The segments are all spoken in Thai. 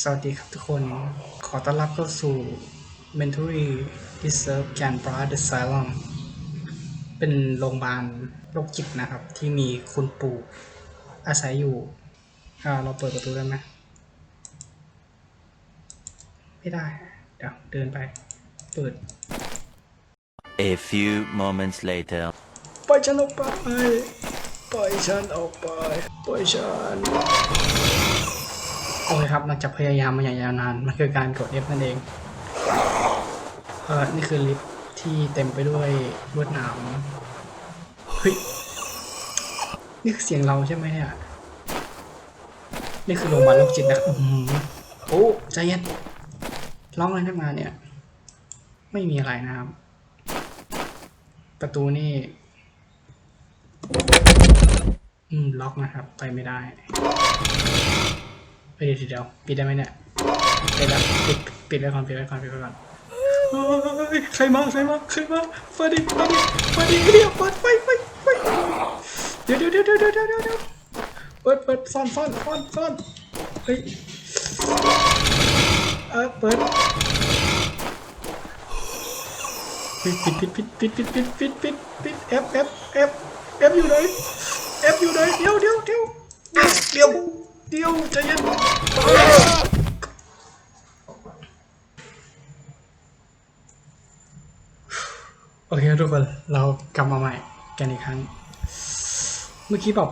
สวัสดีครับทุกคน ขอต้อนรับเข้าสู่ Mentally Reserve Can Bra the Asylum เป็นโรงพยาบาลโรคจิตนะครับ ที่มีคุณปู่อาศัยอยู่อ่าเราเปิดประตูได้ไหมไม่ได้ เดี๋ยวเดินไป เปิด A few moments later. ปล่อยฉันออกไป ปล่อยฉันออกไป ปล่อยฉัน โอเคครับหลังจากพยายามมาอย่างยาวนาน มันคือการกด F นั่นเองเออนี่คือลิฟที่เต็มไปด้วยลวดหนามเฮ้ยนี่คือเสียงเราใช่ไหมเนี่ยนี่คือโรงพยาบาลโรคจิตนะอื้อหือโอ้ใจเย็นร้องอะไรขึ้นมาเนี่ย ไม่มีอะไรนะครับ ประตูนี่อืมล็อกนะครับ ไปไม่ได้ เดี๋ยวเดี๋ยวปิดได้ไหมเนี่ยปิดแล้วปิดปิดไว้ก่อนปิดไว้ก่อนปิดไว้ก่อนใครมาใครมาใครมาฟาดิฟาดิฟาดิเดี๋ยวเปิดไฟไฟไฟเดี๋ยวเดี๋ยวเดี๋ยวเดี๋ยวเดี๋ยวเดี๋ยวเดี๋ยวเปิดเปิดซ่อนซ่อนซ่อนซ่อนเฮ้ยเออเปิดปิดปิดปิดปิดปิดปิดปิดปิดปิดปิดเอฟเอฟเอฟเอฟอยู่ไหนเอฟอยู่ไหนเดี๋ยวเดี๋ยวเดี๋ยวเดี๋ยว เดี๋ยวใจเย็นโอเคทุกคนเรากลับมาใหม่กันอีกครั้ง เมื่อกี้แบบ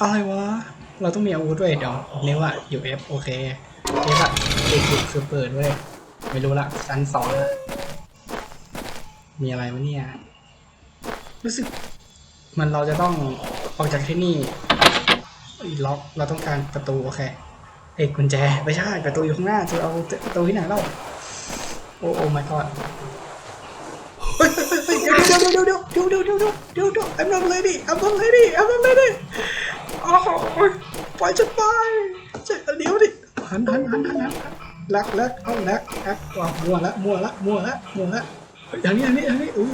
อะไรวะ เราต้องมีอาวุธด้วยเดี๋ยวเนิ้วอะอยู่ F โอเค F อะติดอยู่คือเปิดเว้ยไม่รู้ละชั้นสองละมีอะไรวะเนี่ย รู้สึกมันเราจะต้องออกจากที่นี่ ล็อกเราต้องการประตูโอเคเอ้กุญแจไม่ใช่ประตูอยู่ข้างหน้าจะเอาประตูที่ไหนเล่าโอ้โอ้ my god เฮ้ยเฮ้ยเฮ้ยเดี๋ยวเดี๋ยวเดี๋ยวเดี๋ยวเดี๋ยวเดี๋ยวเดี๋ยวเดี๋ยวเดี๋ยว I'm not ready I'm not ready I'm not ready โอ้โหปล่อยฉันไปเจ๊เดี๋ยวดิหันหันหันหันหันลักลักเอาลักลักว้าวมัวละมัวละมัวละมัวละเฮ้ยอย่างนี้อย่างนี้อย่างนี้อู้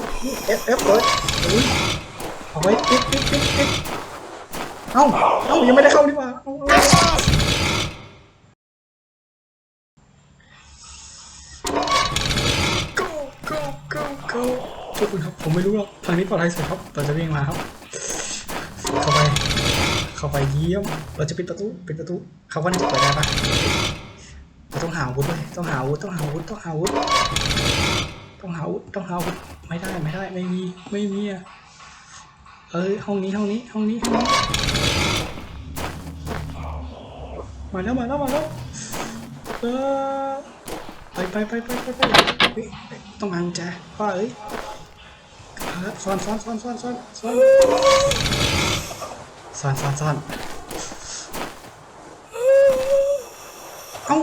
เอฟเอฟเปิดอุ้ยเอาไว้ปิดปิดปิดปิดเอ้าเอ้ายังไม่ได้เข้าดีกว่าเอาเอา go go go go ทุกคนครับ ผมไม่รู้หรอกทางนี้ปลอดภัยสุดครับเราจะวิ่งมาครับ เข้าไป เข้าไปเยี่ยม เราจะปิดประตู ปิดประตู เขาว่าน่าจะเปิดได้ปะเราต้องหาอาวุธด้วยต้องหาอาวุธ ต้องหาอาวุธ ต้องหาอาวุธ ต้องหาอาวุธ ต้องหาอาวุธ ไม่ได้ ไม่ได้ ไม่มี ไม่มีอะ เอ้ยห้องนี้ห้องนี้ห้องนี้ห้องนี้มาแล้วมาแล้วมาแล้วเออไปไปไปไปไปไปต้องมังจ้ะพ่อเอ้ยซ้อนซ้อนซ้อนซ้อนซ้อนซ้อนซ้อนซ้อนซ้อนเอ้า